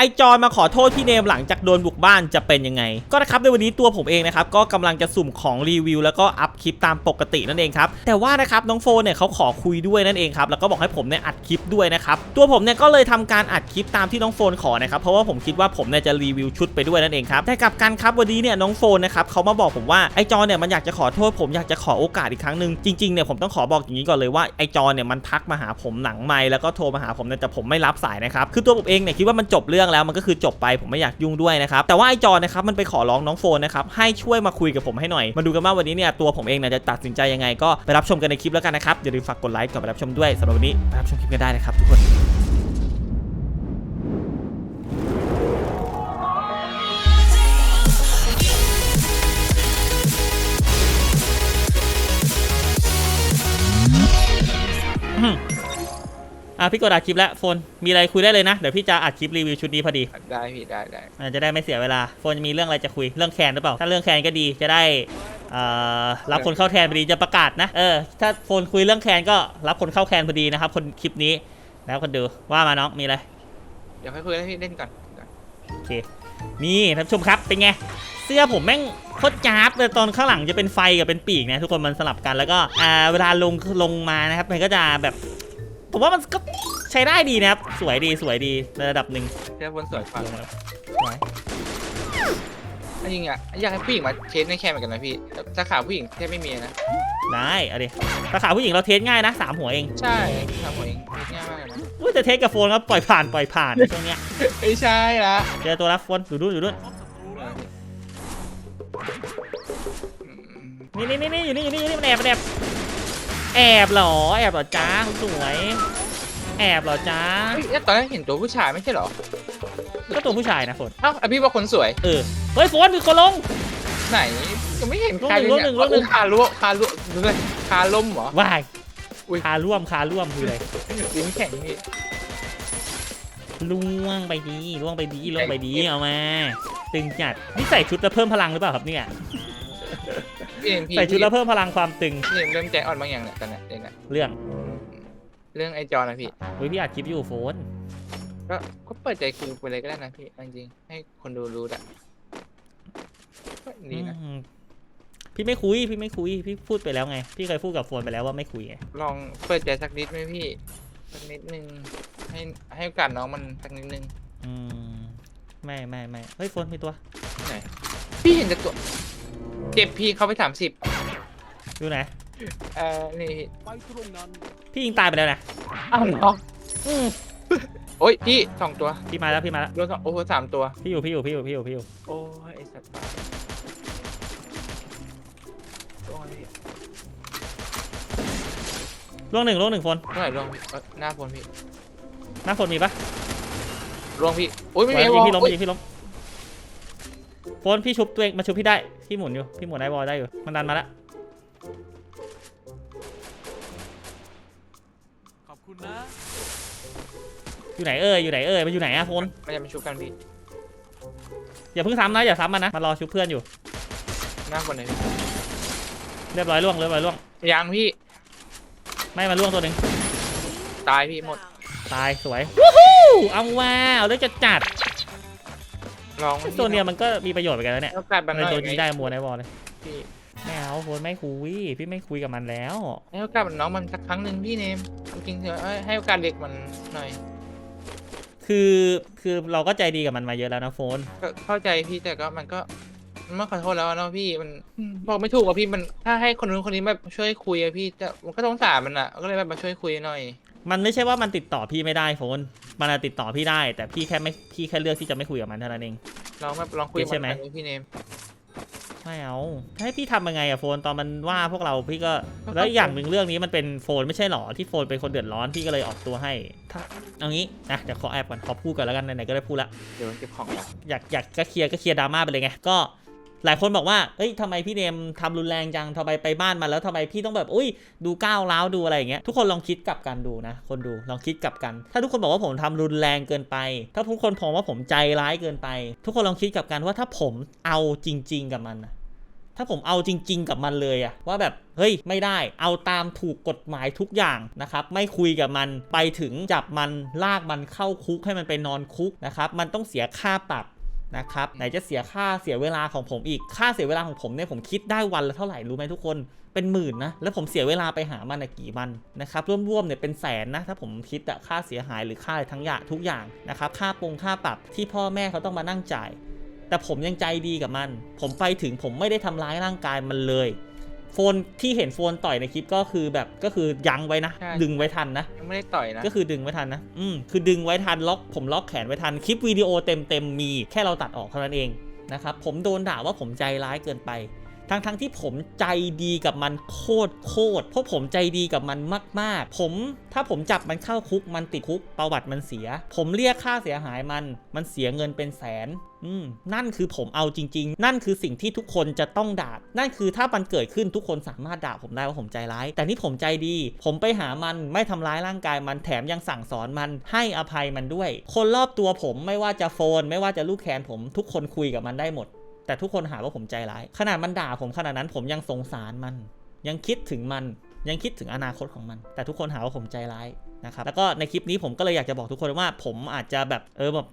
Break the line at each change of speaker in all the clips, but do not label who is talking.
ไอจอนมาขอโทษพี่เนมหลังจากโดนบุกบ้านจะเป็นยังไง ก็นะครับในวันนี้ตัวผมเองนะครับก็กำลังจะสุ่มของรีวิว แล้วก็อัพคลิปตามปกตินั่นเองครับแต่ว่านะครับน้องโฟนเนี่ยเขาขอคุยด้วยนั่นเองครับแล้วก็บอกให้ผมเนี่ยอัดคลิปด้วยนะครับตัวผมเนี่ยก็เลยทำการอัดคลิปตามที่น้องโฟนขอนะครับเพราะว่าผมคิดว่าผมเนี่ยจะรีวิวชุดไปด้วยนั่นเองครับแต่กลับกันครับวันนี้เนี่ยน้องโฟนนะครับเขามาบอกผมว่าไอจอนเนี่ยมันอยากจะขอโทษผมอยากจะขอโอกาสอีกครั้งหนึ่งจริงๆเนี่ยผมต้องขอบอกอย่างนี้ก่อนเลยว่าไอจอนเนี่ยมันทักมาหาผมหลังไมแล้วก็โทรมาหาผมเนี่ยแต่ผมไม่รับสายนะครับคือตัวผมเองเนี่ยคิดว่ามันจบเรื่องแล้วมันก็คือจบไปผมไม่อยากยุ่งด้วยนะครับแต่ว่าไอจอนนะครับมันไปขอร้องน้องโฟนนะครับให้ช่วยมาคุยกับผมให้หน่อยมาดูกันว่าวันนี้เนี่ยตัวผมเองเนี่ยจะตัดสินใจยังไงก็ไปรับชมกันในคลิปแล้วกันนะครับอย่าลืมฝากกดไลค์ก่อนไปรับชมด้วยสำหรับวันนี้ไปรับชมคลิปกันได้นะครับทุกคน อะพี่กดอัดคลิปแล้วโฟนมีอะไรคุยได้เลยนะ เดี๋ยวพี่จะอัดคลิปรีวิวชุดนี้พอดี
ได้พี่ได้ได้
อะจะได้ไม่เสียเวลาโฟนมีเรื่องอะไรจะคุยเรื่องแคนหรือเปล่า ถ้าเรื่องแคนก็ดีจะได้เอ่อรับคนเข้าแทนพอดีจะประกาศนะเออถ้าโฟนคุยเรื่องแคนก็รับคนเข้าแคนพอดีนะครับ คนคลิปนี้แล้วคนดูว่ามาน้องมีอะไร
เดี๋ยวให้คุยให้พี่เล่นก่อนก่อน
โอเคนี่ท่านผู้ชมครับเป็นไงเสื้อผมแม่งโคตรจ้าบเลยตอนข้างหลังจะเป็นไฟกับเป็นปีกนะทุกคนมันสลับกันแล้วก็อ่าเวลาลงลงมานะครับมันก็จะแบบ ผมว่ามันก็ใช้ได้ดีนะครับ สวยดีสวยดีในระดับหนึ่ง
เดี๋ยวบนสวยกว่า
สวย
จริงอะอยากให้ผู้หญิงมาเทสในแคมเหมือนกันนะพี่แต่สาขาผู้หญิงแทบไม่มีนะ
ได้เอาดิสาขาผู้หญิงเราเทสง่ายนะสามหัวเอง
ใช่ทำหัวเองเทสง่ายมากเลยนะ
อุ้ยแต่เทสกับโฟนครับปล่อยผ่านปล่อยผ่านช่วงเนี้ย
ไม่ใช่ละ
เจอตัวรับโฟนอยู่นู่นอยู่นู่น
อืม
นี่นี่นี่นี่อยู่นี่อยู่นี่อยู่นี่มันแอบมันแอบ แอบเหรอ แอบเหรอจ้าสวย แอบเหรอจ้า
เฮ้ยแล้วตอนนั้นเห็นตัวผู้ชายไม่ใช่เหรอ
ก็ตัวผู้ชายนะโฟน
เอ้าอะพี่ว่าคนสวย
เออเฮ้ยโฟนมีคนลง
ไหนก็ไม่เห็น
ลง
ใครเลย
หนึ่ง
เนี่ย
ลงหนึ่งลงหนึ่ง
คาลุ่คาลุ่ดูเลยคาล่มเหรอ
ว่าย
อุ๊ย
คาร่วมคาร่วมคืออะไร
ลิ้นแข็งพี่
ล่วงไปดีล่วงไปดีล่วงไปดีเอามาตึงจัดนี่ใส่ชุดแล้วเพิ่มพลังหรือเปล่าครับเนี่ย
พี่เอ็มพี่
ใส่ชุดแล้วเพิ่มพลังความตึง
พี่เอ็มเริ่มใจอ่อนบางอย่างเนี่ยตอนเนี้ยเองอะ
เรื่อง
เรื่องไอจอนะพี่
เฮ้ยพี่อัดคลิปอยู่โฟน
ก็ก็เปิดใจคุยไปเลยก็ได้นะพี่เอาจริงๆให้คนดูรู้อะก็ดีนะ
อืมพี่ไม่คุยพี่ไม่คุยพี่พูดไปแล้วไง พี่เคยพูดกับโฟนไปแล้วว่าไม่คุยไง
ลองเปิดใจสักนิดไหมพี่สักนิดนึงให้ให้โอกาสน้องมันสักนิดนึง
อืมไม่ไม่ไม่เฮ้ยโฟนมีตัว
ไหนพี่เห็นแต่ตัว เจ็บพี่เขาไปสามสิบ
อยู่ไหน
เอ่อนี่
พี่ยิงตายไปแล้วนะ
อ้าวน้อง
อืม
โอ้ยพี่สองตัว
พี่มาแล้วพี่มาแล้ว
โดนสองโอ้โหสามตัว
พี่อยู่พี่อยู่พี่อยู่พี่อยู่พี่อยู่
โอ้ยไอสัตว์บ้าโอ้ยพี่
ล่วงหนึ่งล่วงหนึ่งโฟน
เท่าไหร่ลงพี่เอ้ยหน้าพลพี่
หน้าโฟนมีปะ
ลงพี่โอ้ยไม่
ไว้
มี
ยิง
วอล
พี่ล้ม
โอ้ย
ยิงพี่ล้ม โฟนพี่ชุบตัวเองมาชุบพี่ได้พี่หมุนอยู่พี่หมุนไอ้บอลได้อยู่มันดันมาแล้ว
ขอบคุณนะ
อยู่ไหนเอ่ยอยู่ไหนเอ่ยมันอยู่ไหนอะโฟน
มันจะมาชุบกันพี่
อย่าเพิ่งซ้ำนะอย่าซ้ำมันนะมันรอชุบเพื่อนอยู่
หน้าพลเลยพี่
เรียบร้อยล่วงเรียบร้อยล่วง
ยังพี่
ไม่มาล่วงตัวหนึ่ง
ตายพี่หมด
ตายสวยวู้ฮู้เอาว่าเอาเรื่องจะจัด
ลอง
ตัวเนี้ยมันก็มีประโยชน์เหมือนกันนะเนี่ย
โอกาส
มั
บานง
เลย
หน่
โด
อย
นยิงได้มัวในบอลเลย
พี่
ไม่เอาโฟนไม่คุยพี่ไม่คุยกับมันแล้ว
ให้โอกาสน้องมันสักครั้งหนึ่งพี่เนมจริงๆเถอะเอ้ยให้โอกาสเด็กมันหน่อย
คือคือเราก็ใจดีกับมันมาเยอะแล้วนะโฟน
ก็เข้าใจพี่แต่ก็มันก็มันไม่ขอโทษแล้วเนาะพี่มันอืมบอกไม่ถูกอะพี่มันถ้าให้คนนู้นคนนี้แบบช่วยคุยอะพี่จะมันก็ต้องสารมันอะก็เลยแบบมาช่วยคุยหน่อย
มันไม่ใช่ว่ามันติดต่อพี่ไม่ได้โฟน มันอะติดต่อพี่ได้ แต่พี่แค่ไม่พี่แค่เลือกที่จะไม่คุยกับมันเท่านั้นเอง
ลองแบบลองคุยกับ
ใช่ไหม
นดูพี่เนม
ไม่เอาให้พี่ทำยังไงอะโฟนตอนมันว่าพวกเราพี่ก็
ก็
แล้วอีกอย่างหนึ่งเรื่องนี้มันเป็นโฟนไม่ใช่หรอที่โฟนเป็นคนเดือดร้อนพี่ก็เลยออกตัวให้ถ้าเอางี้นะเดี๋ยวขอแอบก่อนขอพูดก่อนแล้วกันไหนๆก็ได้พูดละ
เดี๋ยวเก็บของก่อน
อยากอยากก็เคลียร์ก็เคลียร์ดราม่าไปเลยไงก็ หลายคนบอกว่าเอ้ยทำไมพี่เนมทำรุนแรงจังทำไมไปบ้านมาแล้วทำไมพี่ต้องแบบ อุ้ย ดูก้าวร้าวดูอะไรอย่างเงี้ย ทุกคนลองคิดกลับกันดูนะ คนดู ลองคิดกลับกัน ถ้าทุกคนบอกว่าผมทำรุนแรงเกินไป ถ้าทุกคนมองว่าผมใจร้ายเกินไป ทุกคนลองคิดกลับกันว่าถ้าผมเอาจริง ๆ กับมันนะถ้าผมเอาจริง ๆ กับมันเลยอะว่าแบบเฮ้ยไม่ได้เอาตามถูกกฎหมายทุกอย่างนะครับไม่คุยกับมันไปถึงจับมันลากมันเข้าคุกให้มันไปนอนคุกนะครับมันต้องเสียค่าปรับ นะครับไหนจะเสียค่าเสียเวลาของผมอีกค่าเสียเวลาของผมเนี่ยผมคิดได้วันละเท่าไหร่รู้ไหมทุกคนเป็นหมื่นนะแล้วผมเสียเวลาไปหามันอะกี่วันนะครับร่วมๆเนี่ยเป็นแสนนะถ้าผมคิดอะค่าเสียหายหรือค่าอะไรทั้งอย่างทุกอย่างนะครับค่าปรงค่าปรับที่พ่อแม่เขาต้องมานั่งจ่าย แต่ผมยังใจดีกับมัน ผมไปถึงผมไม่ได้ทำร้ายร่างกายมันเลย โฟนที่เห็นโฟนต่อยในคลิปก็คือแบบก็คือยั้งไว้นะ
ใช่
ดึงไว้ทันนะ
ยังไม่ได้ต่อยนะ
ก็คือดึงไว้ทันนะ อืม คือดึงไว้ทันล็อกผมล็อกแขนไว้ทัน คลิปวิดีโอเต็มเต็มๆมีแค่เราตัดออกเท่านั้นเองนะครับ ผมโดนด่าว่าผมใจร้ายเกินไป ทั้งทั้งๆที่ผมใจดีกับมันโคตรโคตรเพราะผมใจดีกับมันมาก ๆ ผมถ้าผมจับมันเข้าคุกมันติดคุกประวัติมันเสีย ผมเรียกค่าเสียหายมัน มันเสียเงินเป็นแสนอืมนั่นคือผมเอาจริง ๆ นั่นคือสิ่งที่ทุกคนจะต้องด่า นั่นคือถ้ามันเกิดขึ้นทุกคนสามารถด่าผมได้ว่าผมใจร้าย แต่นี่ผมใจดี ผมไปหามันไม่ทำร้ายร่างกายมันแถมยังสั่งสอนมันให้อภัยมันด้วย คนรอบตัวผมไม่ว่าจะโฟน ไม่ว่าจะลูกแคนผมทุกคนคุยกับมันได้หมด แต่ทุกคนหาว่าผมใจร้าย ขนาดมันด่าผมขนาดนั้นผมยังสงสารมัน ยังคิดถึงมันยังคิดถึงอนาคตของมัน แต่ทุกคนหาว่าผมใจร้ายนะครับแล้วก็ในคลิปนี้ผมก็เลยอยากจะบอกทุกคนว่าผมอาจจะแบบเออแบบ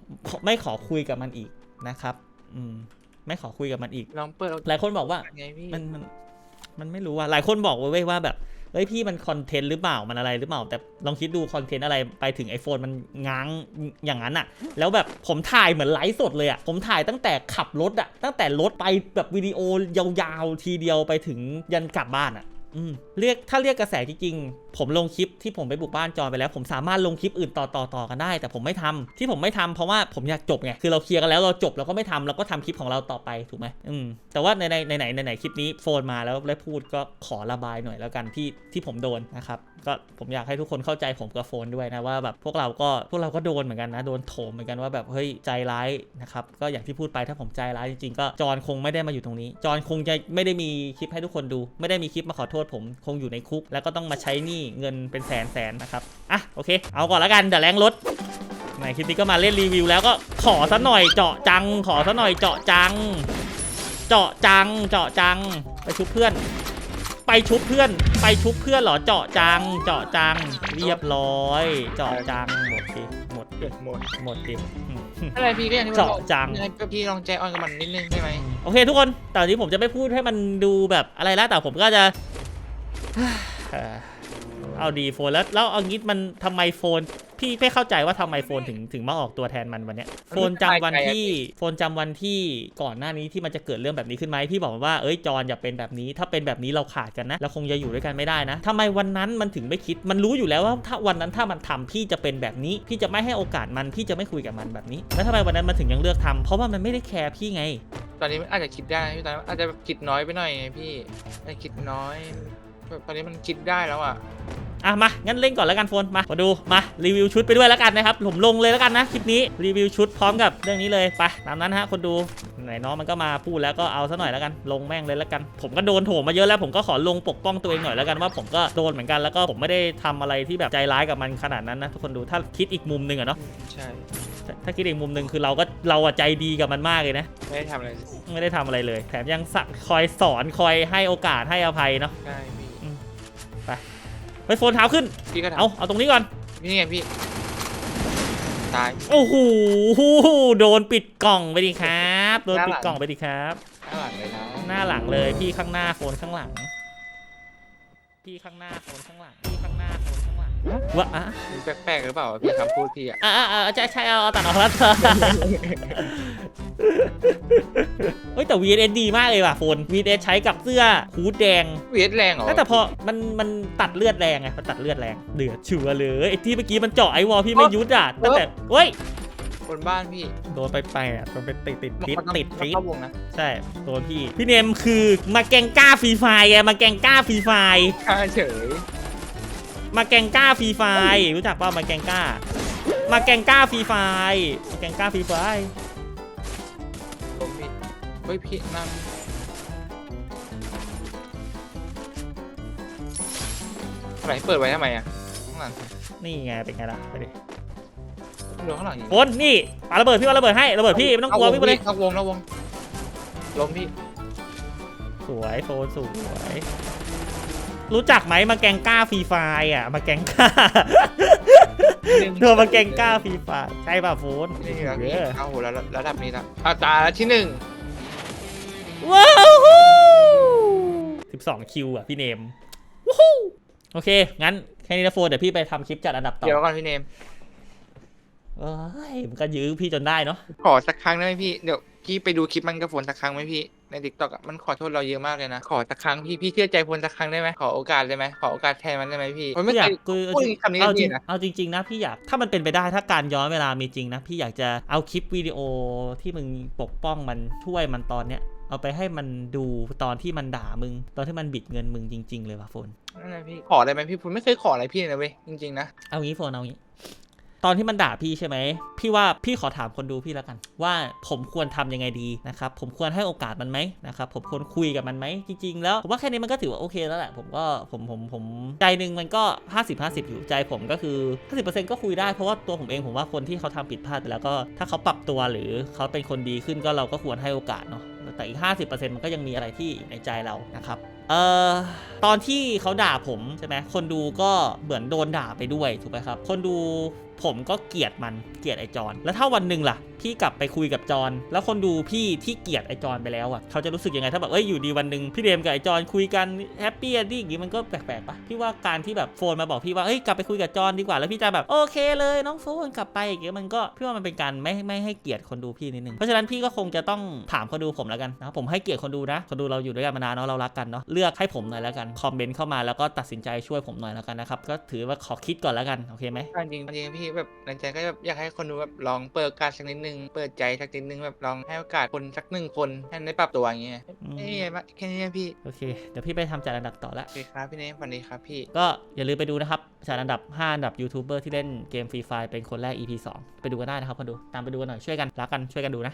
ไม่ขอคุยกับมันอีกนะครับอืมไม่ขอคุยกับมันอีก
ลองเปิด
หลายคนบอกว่า
ไงพี่
มันมันมันไม่รู้ว่าหลายคนบอกไว้ยว่าแบบ เฮ้ยพี่มันคอนเทนต์หรือเปล่ามันอะไรหรือเปล่า แต่ลองคิดดูคอนเทนต์อะไรไปถึง iPhone มันง้างอย่างนั้นอะแล้วแบบผมถ่ายเหมือนไลฟ์สดเลยอะผมถ่ายตั้งแต่ขับรถอะตั้งแต่รถไปแบบวิดีโอยาวๆทีเดียวไปถึงยันกลับบ้านอะอเรียกถ้าเรียกกระแสจริง ผมลงคลิปที่ผมไปบุกบ้านจอนไปแล้ว ผมสามารถลงคลิปอื่นต่อต่อต่อกันได้ แต่ผมไม่ทำที่ผมไม่ทำเพราะว่าผมอยากจบไงคือเราเคลียร์กันแล้วเราจบเราก็ไม่ทำเราก็ทำคลิปของเราต่อไปถูกไหมอืมแต่ว่าในในในไหนในไหนคลิปนี้โฟนมาแล้วได้พูดก็ขอระบายหน่อยแล้วกันที่ที่ผมโดนนะครับก็ผมอยากให้ทุกคนเข้าใจผมกับโฟนด้วยนะว่าแบบพวกเราก็พวกเราก็โดนเหมือนกันนะโดนโถมเหมือนกันว่าแบบเฮ้ยใจร้ายนะครับก็อย่างที่พูดไปถ้าผมใจร้ายจริงๆก็จอนคงไม่ได้มาอยู่ตรงนี้ จอนคงจะไม่ได้มีคลิปให้ทุกคนดู ไม่ได้มีคลิปมาขอโทษผมคงอยู่ในคุก แล้วก็ต้องมาใช้หนี้เงินเป็นแสนแสนนะครับ อะ โอเค เอาก่อนแล้วกันเดี๋ยวแรงรถในคลิปนี้ก็มาเล่นรีวิวแล้วก็ขอซะหน่อยเจาะจัง ขอซะหน่อยเจาะจัง เจาะจัง เจาะจัง ไปชุบเพื่อน ไปชุบเพื่อน ไปชุบเพื่อนเหรอ เจาะจัง เจาะจัง เรียบร้อย เจาะจังหมดดิหมดดิ
หมด
หมดดิอืม
อะไรพี่ก็อย่างที่ผม
เจาะ
บอก
จัง
ยังไงก็พี่ลองใจออนกับมันนิดนึงได้ไหม
โอเค ทุกคนแต่วันนี้ผมจะไม่พูดให้มันดูแบบอะไรแล้วแต่ผมก็จะ เอ่อเอาดีโฟนแล้วแล้วเอางี้มันทำไมโฟน พี่ไม่เข้าใจว่าทำไมโฟนถึงถึงมาออกตัวแทนมันวันเนี้ยโฟนจำวันที่โฟนจำวันที่ก่อนหน้านี้ที่มันจะเกิดเรื่องแบบนี้ขึ้นไหมพี่บอกมันว่าเอ้ยจอนอย่าเป็นแบบนี้ ถ้าเป็นแบบนี้เราขาดกันนะเราคงจะอยู่ด้วยกันไม่ได้นะทำไมวันนั้นมันถึงไม่คิดมันรู้อยู่แล้วว่าถ้าวันนั้นถ้ามันทำพี่จะเป็นแบบนี้ พี่จะไม่ให้โอกาสมันพี่จะไม่คุยกับมันแบบนี้ แล้วทำไมวันนั้นมันถึงยังเลือกทำเพราะว่ามันไม่ได้แคร์พี่ไง
ตอนนี้มันอาจจะคิดได้นะพี่ตอนนั้นอาจจะแบบคิดน้อยไปหน่อยไงพี่อาจจะคิดน้อยแบบ ตอนนี้มันคิดได้แล้วอะ
อะมา งั้นเล่นก่อนแล้วกันโฟนมา มาดู มา รีวิวชุดไปด้วยแล้วกันนะครับ ผมลงเลยแล้วกันนะ คลิปนี้ รีวิวชุดพร้อมกับเรื่องนี้เลย ไป ตามนั้นฮะ คนดู ไหนน้องมันก็มาพูดแล้วก็เอาซะหน่อยแล้วกัน ลงแม่งเลยแล้วกัน ผมก็โดนโถมมาเยอะแล้ว ผมก็ขอลงปกป้องตัวเองหน่อยแล้วกันว่าผมก็โดนเหมือนกัน แล้วก็ผมไม่ได้ทำอะไรที่แบบใจร้ายกับมันขนาดนั้นนะทุกคนดู ถ้าคิดอีกมุมหนึ่งอะเนาะ
ใช่
ถ้าถ้าคิดอีกมุมหนึ่งคือเราก็เราอะใจดีกับมันมากเลยนะ
ไม่ได้ทำอะไร
ไม่ได้ทำอะไรเลย แถมยังสะคอยสอนคอยให้โอกาสให้อภัยเนาะ
ใช่ พี่
ไปโฟนเท้าขึ้น
พี่ก็ท
เอาเอาตรงนี้ก่อนำ
นี่ไงพี่ ตาย
โอ้โหโดนปิดกล่องไปดิครับ โดนปิดกล่องไปดิครับ
ข้างหลังเลยนะ
หน้าหลังเลยพี่ข้างหน้าโฟนข้างหลัง พี่ข้างหน้าโฟนข้างหลังพี่ข้างหน้าโฟนข้างหลังวะอะ
มันแปลกๆหรือเปล่าพี่คำพูดพี่อะ
อะอะอะใช่ใช่เอาเอาตัดออกแล้วเฮ้ย แต่ VS ดีมากเลยว่ะโฟน VS ใช้กับเสื้อฮูดแดง
เวทแรงเหรอ
แต่พอมันมันตัดเลือดแรงไงมันตัดเลือดแรงเดือดชัวร์เลยไอ้ที่เมื่อกี้มันเจาะไอวอลพี่ไม่ยุดอะตั้งแต่เฮ้ย
บนบ้านพี่
โดนไปแปดโดนไปติดติดติด
มันต้อง
ติด
มัน
ติด
เข้าวงนะ
ใช่โดนพี่ พี่เนมคือมาแกงก้าฟรีไฟร์ไงมาแกงก้าฟรีไฟร์
ข้าเฉย
มาแกงก้าฟรีไฟร์รู้จักเปล่ามาแกงก้า มาแกงก้าฟรีไฟร์มาแกงก้าฟรีไฟร์
ล้มพี่ เฮ้ยพี่นั่งอะไรเปิดไว้ทำไมอะข้างหลัง
นี่ไงเป็นไงล่ะไปดิ
ดูข้างหลังอย่าง
โอนนี่ปาระเบิดพี่ปาระเบิดให้ระเบิดพี่ไม่ต้องกลัวพี่ไปเลย
นอกวงนอกวงล้มพี่
สวยโฟนสวย รู้จักไหมมาแกงก้าฟรีไฟร์อะมาแกงก้าโดนมาแกงก้าฟรีไฟร์ใช่ป่ะโฟน
นี่เหรอพี่
เออ
เอาโหแล้วระดับนี้แล้วเอาตาแล้วที่หนึ่ง
ว้าวฮู้สิบสองคิวอะพี่เนมวู้ฮู้โอเค งั้นแค่นี้นะโฟนเดี๋ยวพี่ไปทำคลิปจัดอันดับต่อ
เดี๋ยวก่อนพี่เนม
เอ้ยมันก็ยื้อพี่จนได้เนาะ
ขอสักครั้งได้ไหมพี่เดี๋ยวพี่ไปดูคลิปมันกับฝนสักครั้งไหมพี่ในทิกตอกมันขอโทษเราเยอะมากเลยนะขอสักครั้งพี่พี่เชื่อใจฝนสักครั้งได้ไหมขอโอกาสได้ไหมขอโอกาสแทนมันได้ไหมพี่มันไม่
พี่อ
เค
ยาก
ย
คือ
พูดคำนี้
เอา
กับ
จริ
พี่
ง
นะ
เอาจริงๆนะพี่อยากถ้ามันเป็นไปได้ถ้าการย้อนเวลามีจริงนะพี่อยากจะเอาคลิปวิดีโอที่มึงปกป้องมันช่วยมันตอนเนี้ย เอาไปให้มันดูตอนที่มันด่ามึง ตอนที่มันบิดเงินมึงจริง ๆ เลยว่ะโฟน
นั่นแหละพี่ขอได้ไหมพี่ผมไม่เคยขออะไรพี่เลยนะเว้ยจริงๆนะ
เอางี้โฟนเอางี้ ตอนที่มันด่าพี่ใช่ไหมพี่ว่าพี่ขอถามคนดูพี่แล้วกัน ว่าผมควรทำยังไงดีนะครับผมควรให้โอกาสมันไหมนะครับผมควรคุยกับมันไหมจริง ๆ แล้วผมว่าแค่นี้มันก็ถือว่าโอเคแล้วแหละผมก็ผมผมผมใจหนึ่งมันก็ 50 50 อยู่ใจผมก็คือ 50%ก็คุยได้เพราะว่าตัวผมเองผมว่าคนที่เขาทำผิดพลาดไปแล้วก็ถ้าเขาปรับตัวหรือเขาเป็นคนดีขึ้นก็เราก็ควรให้โอกาสเนาะ แต่อีก 50%มันก็ยังมีอะไรที่ในใจเรานะครับเอ่อตอนที่เขาด่าผมใช่ไหมคนดูก็เหมือนโดนด่าไปด้วยถูกไหมครับ คนดู ผมก็เกลียดมันเกลียดไอจอนแล้วถ้าวันหนึ่งล่ะ พี่กลับไปคุยกับจอนแล้วคนดูพี่ที่เกลียดไอจอนไปแล้วอะเขาจะรู้สึกยังไงถ้าแบบเอ้ยอยู่ดีวันหนึ่งพี่เดมกับไอจอนคุยกันแฮปปี้อนดิ้อย่างงี้มันก็แปลกๆปะพี่ว่าการที่แบบโฟนมาบอกพี่ว่าเอ้ยกลับไปคุยกับจอนดีกว่าแล้วพี่จะแบบโอเคเลยน้องโฟนกลับไปอย่างเงี้ยมันก็พี่ว่ามันเป็นการไม่ไม่ให้เกียรติคนดูพี่นิดนึงเพราะฉะนั้นพี่ก็คงจะต้องถามคนดูผมแล้วกันนะผมให้เกียรติคนดูนะ คนดูเราอยู่ด้วยกันมานานเนาะเรารักกันเนาะเลือกให้ผมหน่อยแล้วกันคอมเมนต์เข้ามาแล้วก็ตัดสินใจช่วยผมหน่อยแล้วกันนะครับก็ถือว่าขอคิดก่อนแล้วกันโอเคไหม
จริงจริงๆพี่แบบในใจก็แบบอยากให้คนดูแบบลองเปิดโอกาสสักนิดนึง เปิดใจสักนิดนึงแบบลองให้โอกาสคนสักหนึ่งคนให้ได้ปรับตัวอย่างเงี้ย
อืม
เอ้ยแค่นี้นะพี่
โอเค เดี๋ยวพี่ไปทำจัดอันดับต่อละ
โอเคครับพี่เนมสวัสดีครับพี่
ก็อย่าลืมไปดูนะครับจัดอันดับ 5 อันดับยูทูบเบอร์ที่เล่นเกมฟรีไฟเป็นคนแรก EP 2 ไปดูกันได้นะครับคนดู ตามไปดูกันหน่อยช่วยกันรักกันช่วยกันดูนะ